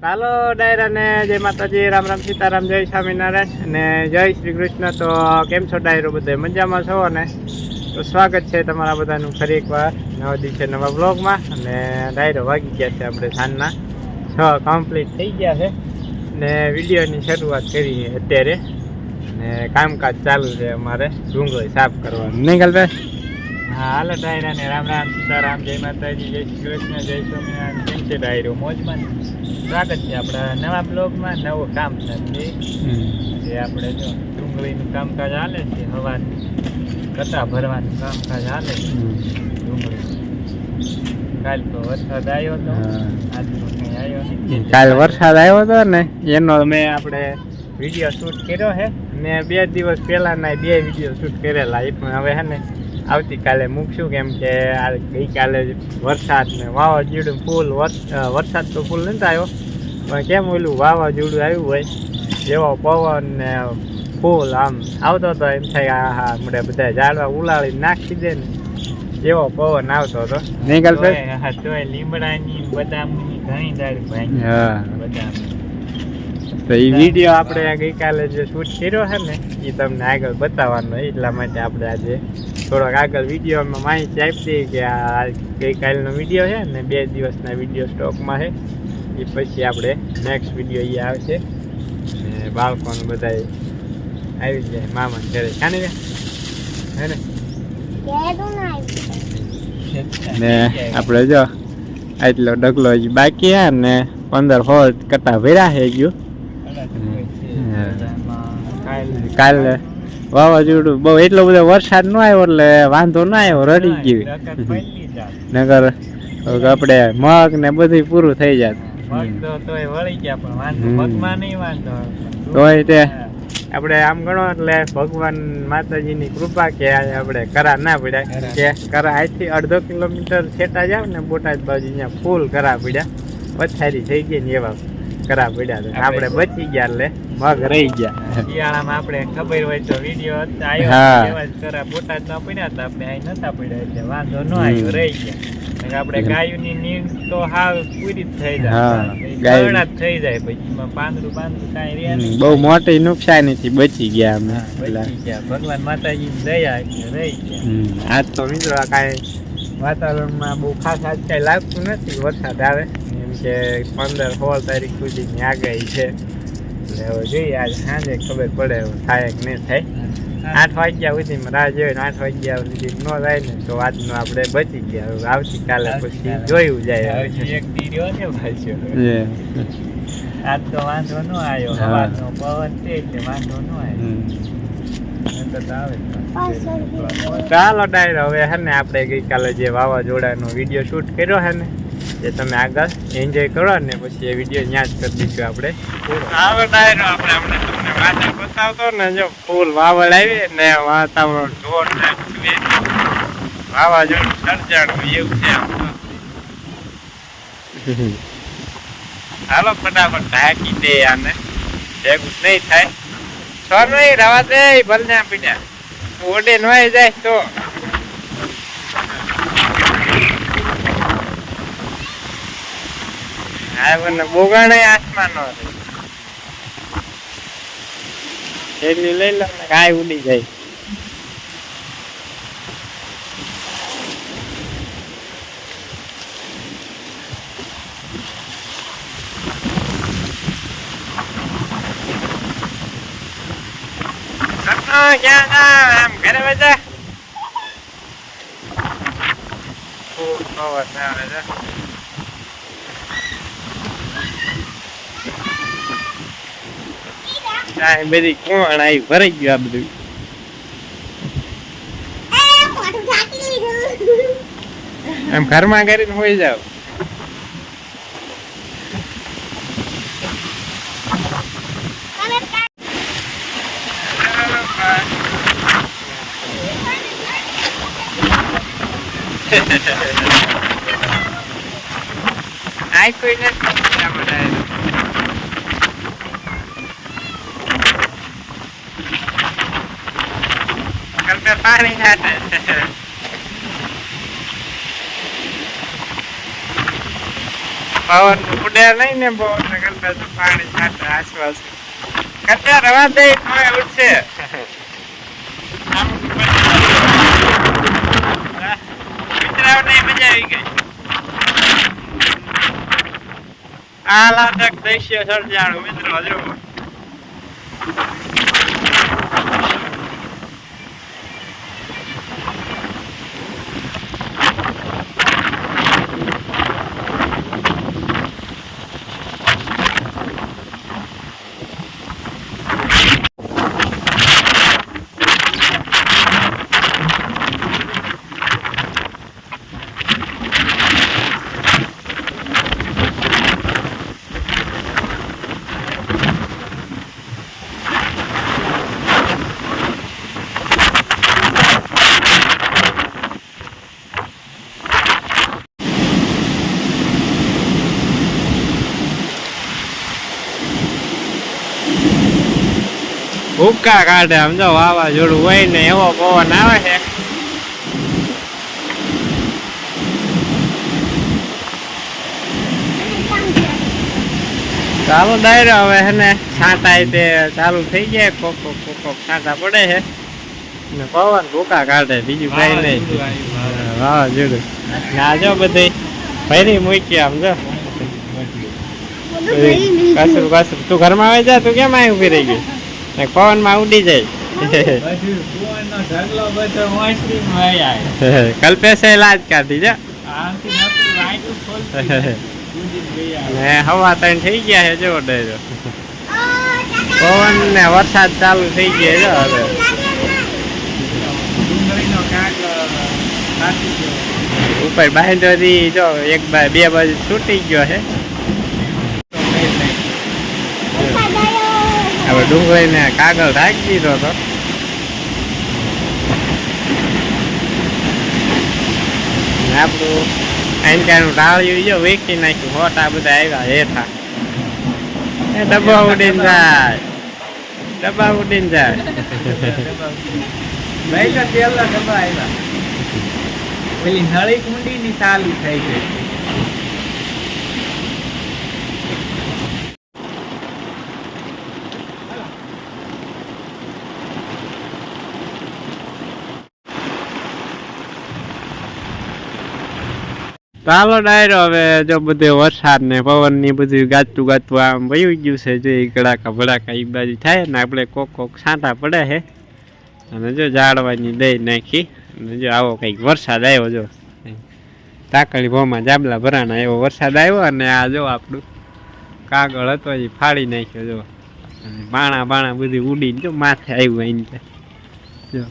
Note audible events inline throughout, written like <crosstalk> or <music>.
ચાલો ડાયરા ને જય માતાજી, રામ રામ સીતારામ, જય સ્વામિનારાયણ અને જય શ્રી કૃષ્ણ. તો કેમ છો ડાયરો બધે? મજામાં છો? ને તો સ્વાગત છે તમારા બધાનું ફરી એકવાર નવા દિવસે નવા બ્લોગમાં અને ડાયરો વાગી ગયા છે આપણે સાંજના. છ કમ્પ્લીટ થઈ ગયા છે. ને વિડીયોની શરૂઆત કરી અત્યારે. ને કામકાજ ચાલુ છે અમારે. ડુંગળી સાફ કરવાનું. નહીં ગલભાઈ? હાલો ડાયરા ને રામ રામ સીતારામ જય માતાજી જય શ્રી કૃષ્ણ જય સ્વામિનારાયણ. કેમ છે ડાયરો? મોજમાં? સ્વાગત છે આપણા નવા બ્લોગમાં નવું કામ નથી જે આપણે જો ડુંગળીનું કામકાજ હાલે છે હવા કથા ભરવાનું કામકાજ હાલે છે ડુંગળી કાલ તો વરસાદ આવ્યો હતો આજ તો કંઈ આવ્યો નહીં. કાલ વરસાદ આવ્યો હતો ને એનો મેં આપણે વીડિયો શૂટ કર્યો છે મેં બે દિવસ પહેલાના બે વીડિયો શૂટ કરેલા એ પણ હવે હે ને આવતીકાલે મૂકશું કેમ કે આ ગઈકાલે વરસાદ ને વાવાઝોડું ફૂલ વરસાદ તો ફૂલ નથી આવ્યો પણ કેમ ઓલું વાવાઝોડું આવ્યું હોય જેવો પવન ને ફૂલ આમ આવતો હતો એમ થાય આ હા મને બધા ઝાડવા ઉલાળી નાખી દે ને જેવો પવન આવતો હતો. હા, તોય લીમડાની બદામની ઘણી ડાળી ભાઈ. હા. બદામ. તો એ વીડિયો આપણે ગઈકાલે જે શૂટ કર્યો છે ને એ તમને આગળ બતાવવાનો એટલા માટે આપણે આજે થોડોક આગળ વિડીયોમાં માહિતી આપી કે આ ગઈકાલનો વીડિયો છે ને બે દિવસના વીડિયો સ્ટોકમાં છે. એ પછી આપણે નેક્સ્ટ વીડિયો એ આવશે. ને બાળકોને બધા આવી જાય મામા ઘરે. કાને હે ને? ને આપણે જો આટલો ડગલો હજી બાકી હે ને પંદર હોળ કટા ભર્યા છે ગયું કાલ વાવાઝોડું. બહુ એટલો બધો વરસાદ ન આવ્યો એટલે વાંધો ના આવ્યો રડી ગયું. નગર આપણે મગ ને બધું પૂરું થઈ જાત. તોય તે આપણે આમ ગણો એટલે ભગવાન માતાજીની કૃપા કે આપણે કરા ના પડ્યા. કે કરા અહીંથી અડધો કિલોમીટર છેટા જાવ ને બોટાદ બાજુ ફૂલ કરા પડ્યા. પથારી થઈ ગઈ ને એવા કરા પડ્યા. આપડે આપણે બચી ગયા એટલે મગ રહી ગયા. શિયાળામાં આપણે ખબર હોય તો વીડિયો આવ્યો એવા જ કરા બોટાદ ના પડ્યા હતા આપણે અહીં નતા પડ્યા એટલે વાંધો ન આવ્યો રહી ગયા. આપણે ગાયોની નીંદ તો હાવ પૂરી જ થઈ જાય. ગરણા જ થઈ જાય પછી. એમાં પાંદડું પાંદડું કાંઈ રહે નહીં. બહુ મોટી નુકસાનીથી બચી ગયા અમે બચી ગયા. ભગવાન માતાજી દયા રહી ગયા. આજ તો મિત્રો આ કાંઈ વાતાવરણમાં બહુ ખાસ આજ કાંઈ લાગતું નથી વરસાદ આવે. એમ કે પંદર સોળ તારીખ સુધીની આગાહી છે. એટલે હવે જોઈએ આજ સાંજે ખબર પડે થાયક થાય કે નહીં થાય. આઠ વાગ્યા સુધી રાહ જોઈએ ને આઠ વાગ્યા સુધી ન જાય ને તો આજનો આપણે બચી ગયા. હવે આવતીકાલે પછી જોયું જાય એક દીર્યો ને પાછો. આજ તો વાંધો ન આવ્યો. હા. હવાનો પવન છે એટલે વાંધો ન આવ્યો. હમ. નહીંતર તો આવે જ. ચાલો ડાયર હવે હે ને આપણે ગઈકાલે જે વાવાઝોડાનો વીડિયો શૂટ કર્યો હે ને એ તમે આગળ એન્જોય કરો ને પછી એ વીડિયો ત્યાં જ કરી દઈશું આપણે. વાતે બતાવતો ને જો ફૂલ વાવડ આવી ને વાતાવરણ જોર વાવાઝોડું સર્જાણું એવું છે હાલો, ફટાફટ ઢાંકી દે આને. ભેગું નહીં થાય. છ નહીં રવા દે. ભલે પીડ્યા ઓડે નવાઈ જાય તો. હા મને બોગાણે આસમાન નો થેલી લઈ લો ને કાંઈ ઉડી જાય સપના ક્યાં જા આમ ઘરે બેઠા ખૂબ અવાજ આવે છે કાંઈ બધી કોણ આવી ભરાઈ ગયું આ બધું. એમ ઘરમાં કરીને હોઈ જાવ <laughs> આઈ કોઈ નથી આ બધા કલ્પે પાણી છાંટે પવન ઉડે નહીં ને બહુ એટલે કરતા તો પાણી છાંટે આસપાસ. કરતા રવા દે તોય ઉઠશે મિત્રો મિત્રાઓને મજા આવી ગઈ. આહલાદક દ્રશ્ય સર્જાણું મિત્રો જો ભૂકા કાઢે આમ જો વાવાઝોડું હોય ને એવો પવન આવે છે. ચાલો ડાયરો હવે છે ને છાંટા તે ચાલુ થઈ જાય કોક કોક કોક કોક છાંટા પડે છે. ને પવન ભૂકા કાઢે બીજું કઈ નહીં. વાવાઝોડું. ને જો બધી ભરી મૂકી આમ જો. કસરું કસરું. તું ઘરમાં આવી જા તું કેમ આવી ઊભી રહી ગઈ? પવનમાં ઉડી જાય. <laughs> કલ્પેશે લાજ કાઢી જા. હવા ત્રણ થઈ ગયા છે જો ડેરો પવન ને વરસાદ ચાલુ થઈ ગયા છે હવે. ઉપર બાંધો જો એક બા બાજુ તૂટી ગયો છે. હવે ડુંગળીને કાગળ રાખી દીધો હતો ને આપણું આંચાનું ટાળ્યું જો વેચી નાખ્યું હોટા બધા આવ્યા હેઠા એ ડબ્બા ઉડીને જાય ડબ્બા ઉડીને જાય પેલી નળી કુંડી ની ચાલુ થઈ ગઈ ચાલો ડાયરો હવે જો બધે વરસાદ ને પવનની બધું ગાતું ગાતું આમ વયું ગયું છે, જો કડાકા ભડાકા એ બાજુ થાય ને આપણે કોક કોક છાંટા પડે છે અને જો જાળવાની દઈ નાખી, અને જો આવો કંઈક વરસાદ આવ્યો જો. તાકડી ભોમાં જાબલા ભરાણા એવો વરસાદ આવ્યો અને આ જો આપણું કાગળ હતો એ ફાડી નાખ્યો જો. અને બાણા બાણા બધી ઉડીને જો માથે આવ્યું અહીં જો.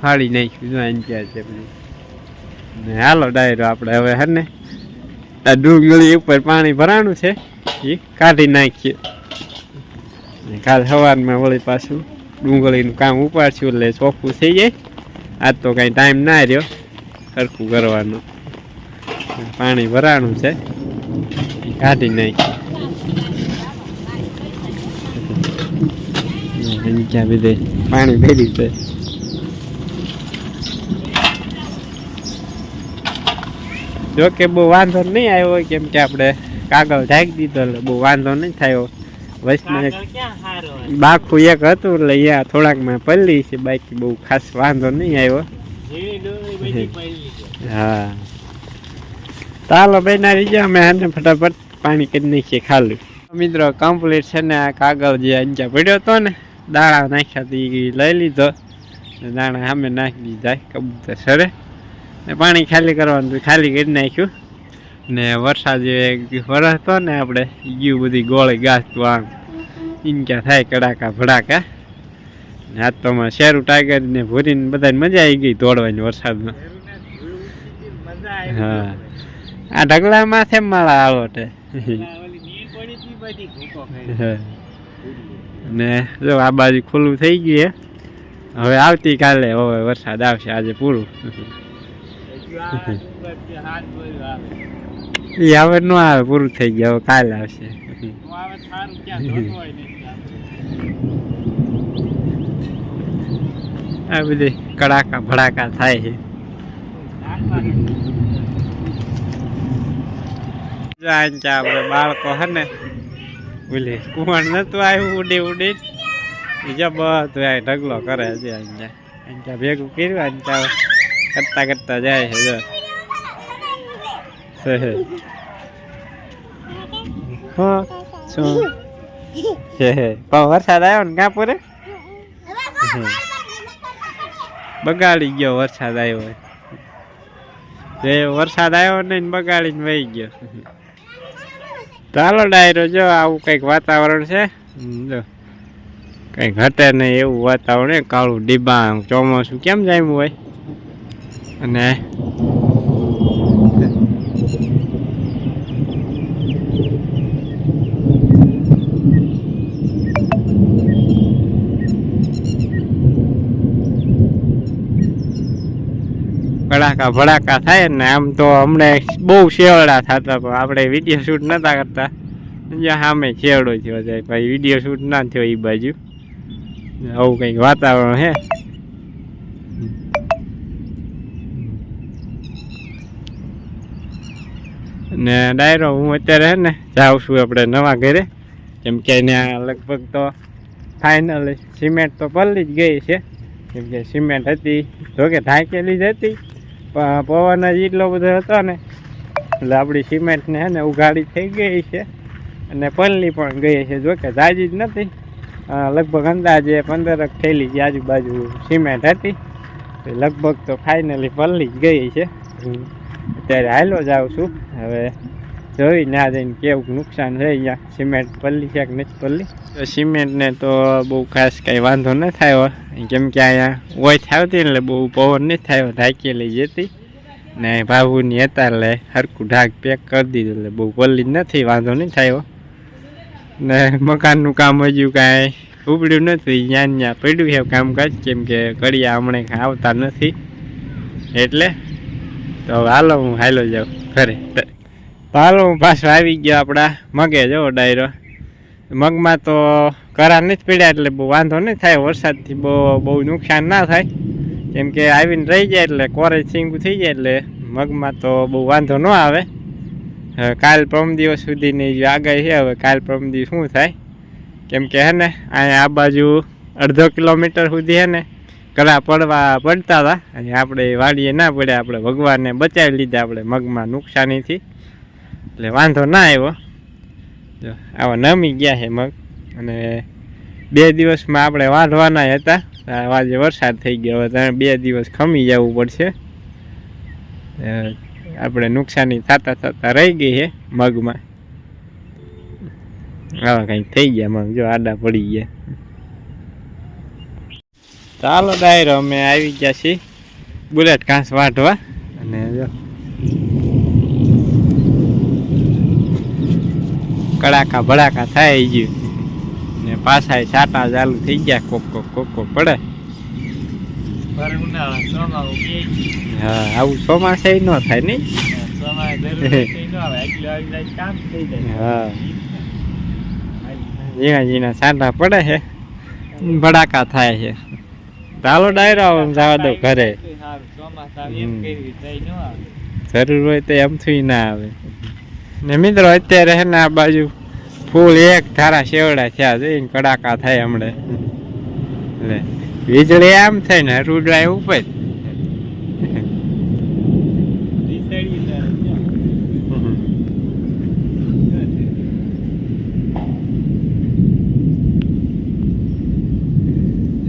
ફાડી નાખ્યું જો અહીં છે બધું. હાલો ડાયરો આપણે હવે હે ને, આ ડુંગળી ઉપર પાણી ભરાણું છે એ કાઢી નાખીએ. કાલ સવારમાં વળી પાછું ડુંગળીનું કામ ઉપાડશું એટલે ચોખ્ખું થઈ જાય. આજ તો કાંઈ ટાઈમ ના રહ્યો, સરખું કરવાનું. પાણી ભરાણું છે કાઢી નાખીએ. બધે પાણી ભેરી છે. જો કે બહુ વાંધો નહીં આવ્યો કેમ કે આપણે કાગળ ઢાંકી દીધો એટલે બહુ વાંધો નહીં થયો. વૈષ્ણવ બાખું એક હતું એટલે અહીંયા થોડાકમાં પલ્લી છે બાકી બહુ ખાસ વાંધો નહીં આવ્યો. હા. ચાલો ભાઈ ના રીજા અમે આને ફટાફટ પાણી કરી નાખીએ ખાલી. મિત્રો કમ્પ્લીટ છે ને આ કાગળ જે અંજા પડ્યો હતો ને દાણા નાખ્યા તી લઈ લીધો. દાણા સામે નાખી દીધા કબૂતર સરે. ને પાણી ખાલી કરવાનું હતું, ખાલી કરી નાખ્યું. ને વરસાદ વરસતો ને આપણે ગયું બધી ગોળી ગાસતું આમ. ઇનક્યા થાય કડાકા ભડાકા. ને આજ તો અમારે શેરું ટાઈગર ને ભૂરીને બધાને મજા આવી ગઈ દોડવાની વરસાદમાં. હા. આ ઢગલા માથે માળા તે ને જો આ બાજુ ખુલ્લું થઈ ગયું હવે આવતીકાલે હવે વરસાદ આવશે આજે પૂરું. એ હવે ન આવે, પૂરું થઈ ગયું, હવે કાલે આવશે. આ બધી કડાકા ભડાકા થાય છે. આપણે બાળકો હે ને બોલી કુંવર નતું આવ્યું ઉડી ઉડી. બીજા બધું ઢગલો કરે છે ભેગું કર્યું કરતા કરતા જાય છે જો છે. હા શું છે પણ વરસાદ આવ્યો ને ક્યાં પૂરે બગાડી ગયો વરસાદ આવ્યો હોય જે વરસાદ આવ્યો નહીં ને બગાડીને વહી ગયો ચાલો ડાયરો જો આવું કંઈક વાતાવરણ છે હમ, જો કંઈ ઘટે નહીં એવું વાતાવરણ હે, કાળું ડિબાંગ ચોમાસું કેમ જામ્યું હોય અને ભડાકા ભડાકા થાય ને આમ તો અમને બહુ શેવડા થતા પણ આપણે વીડિયો શૂટ નતા કરતા જ્યાં સામે શેવડો થયો જાય ભાઈ વીડિયો શૂટ ના થયો એ બાજુ આવું કંઈક વાતાવરણ હે ને ડાયરો હું અત્યારે ને જાઉં છું આપણે નવા ઘરે. કેમ કે ત્યાં લગભગ તો ફાઇનલ સિમેન્ટ તો પલ્લી જ ગઈ છે. કેમ કે સિમેન્ટ હતી જોકે ઢાંકેલી જ હતી, પણ પવન જ એટલો બધો હતો ને. એટલે આપણી સિમેન્ટને ને ઉઘાડી થઈ ગઈ છે. અને પલ્લી પણ ગઈ છે જોકે જાજી જ નથી. લગભગ અંદાજે પંદરક થયેલી જે આજુબાજુ સિમેન્ટ હતી. લગભગ તો ફાઇનલી પલ્લી જ ગઈ છે. અત્યારે હાલો જાઉં છું. હવે જોઈ ના જઈને કેવું નુકસાન છે અહીંયા. સિમેન્ટ પલ્લી છે કે નથી પલ્લી? તો સિમેન્ટને તો બહુ ખાસ કાંઈ વાંધો ન થયો કેમ કે અહીંયા ઓછ આવતી એટલે બહુ પવન નથી થયો ઢાંકેલી જતી. ને ભાવુની હતા એટલે હરખું ઢાક પેક કરી દીધું એટલે બહુ પલ્લી નથી, વાંધો નહીં થયો ને મકાનનું કામ હજુ કાંઈ ઉપડ્યું નથી. ત્યાં ત્યાં પડ્યું છે કામકાજ. કેમ કે કડિયા હમણાં આવતા નથી. એટલે તો હાલો, હું હાલો જાઉં ઘરે. હાલો, હું પાછો આવી ગયો આપણા મગે જવો ડાયરો. મગમાં તો કરા નથી પીડ્યા એટલે બહુ વાંધો નહીં થાય, વરસાદથી બહુ બહુ નુકસાન ના થાય. કેમ કે આવીને રહી જાય એટલે કોરે છીંગું થઈ જાય એટલે મગમાં તો બહુ વાંધો ન આવે. કાલ પ્રમ દિવસ સુધીની જે આગાહી છે, હવે કાલ પ્રમ દિવસ શું થાય? કેમ કે હે ને, અહીંયા આ બાજુ અડધો કિલોમીટર સુધી હે ને કરા પડવા પડતા હતા. અને આપણે વાડીએ ના પડ્યા, આપણે ભગવાનને બચાવી લીધા આપણે મગમાં નુકસાનીથી. એટલે વાંધો ના આવ્યો. જો, આવા નમી ગયા છે મગ. અને બે દિવસમાં આપણે વાઢવાના હતા. આજે વરસાદ થઈ ગયો. હવે બે દિવસ ખમી જવું પડશે. આપણે નુકસાની થતા થતા રહી ગઈ છે મગમાં. આવા કંઈક થઈ ગયા મગ. જો આડા પડી ગયા. ચાલો ડાયરો અમે આવી ગયા છીએ બુલેટ ઘાસ વાઢવા. અને કડાકા ભડાકા થાય ગયું ને પાછા છાટા ચાલુ થઈ ગયા કોક કોક કોક કોક પડે. હા આવું ચોમાસે ન થાય નહીં ચોમાસે જરૂર કંઈ ન આવે. એટલે આવી જાય કામ થઈ જાય. હા. ઝીણા ઝીણા છાંટા પડે છે. ભડાકા થાય છે. ચાલો ડાયરો જવા દો ઘરે. એમ જરૂર હોય તો એમથી ના આવે. ને મિત્રો અત્યારે હે ને આ બાજુ ફૂલ એક ધારા શેવડા થયા છે કડાકા થાય હમણે. એટલે વીજળી આમ થાય ને રૂડવાય ઉપર રીસેડી ને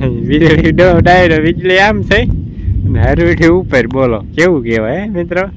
<laughs> વીજળી ડો ડાયરો વીજળી આમ થઈ. અને હરવીઠી ઉપર બોલો. કેવું કહેવાય મિત્રો.